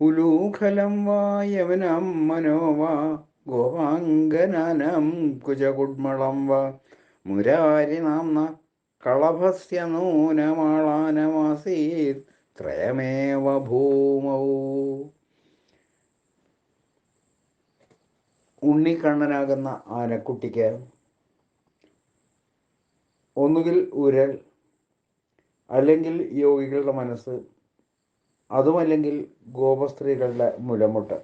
ഉലൂഖലം വായവനം മനോവാ ഗോവാംഗനം കുജകുഡ്മളം വ. മുരാരി നാംന കളഭസ്യ നൂനമാളാനമാസീത് ത്രയമേവ ഭൂമൗ. ഉണ്ണിക്കണ്ണനാകുന്ന ആനക്കുട്ടിക്ക് ഒന്നുകിൽ ഉരൽ അല്ലെങ്കിൽ യോഗികളുടെ മനസ്സ് അതുമല്ലെങ്കിൽ ഗോപസ്ത്രീകളുടെ മുലമുട്ട്.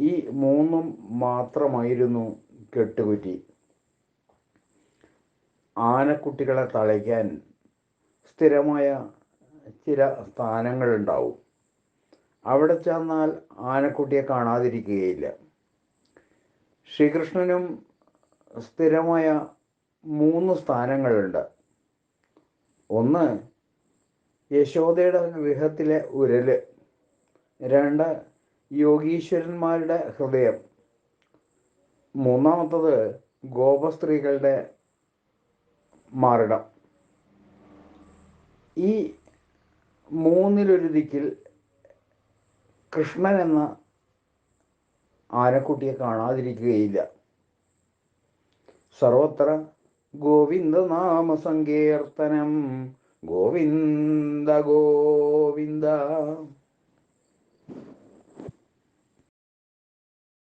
ഈ മൂന്നും മാത്രമായിരുന്നു കെട്ടുകുറ്റി. ആനക്കുട്ടികളെ തളയ്ക്കാൻ സ്ഥിരമായ ചില സ്ഥാനങ്ങളുണ്ടാവും. അവിടെ ചെന്നാൽ ആനക്കുട്ടിയെ കാണാതിരിക്കുകയില്ല. ശ്രീകൃഷ്ണനും സ്ഥിരമായ മൂന്ന് സ്ഥാനങ്ങളുണ്ട്. ഒന്ന് യശോദയുടെ ഗൃഹത്തിലെ ഉരൽ. രണ്ട് യോഗീശ്വരന്മാരുടെ ഹൃദയം. മൂന്നാമത്തത് ഗോപസ്ത്രീകളുടെ മാറിടം ഈ മൂന്നിലൊരു ദിക്കിൽ കൃഷ്ണൻ എന്ന ആനക്കുട്ടിയെ കാണാതിരിക്കുകയില്ല. സർവത്ര ഗോവിന്ദ നാമ സങ്കീർത്തനം ഗോവിന്ദ ഗോവിന്ദ.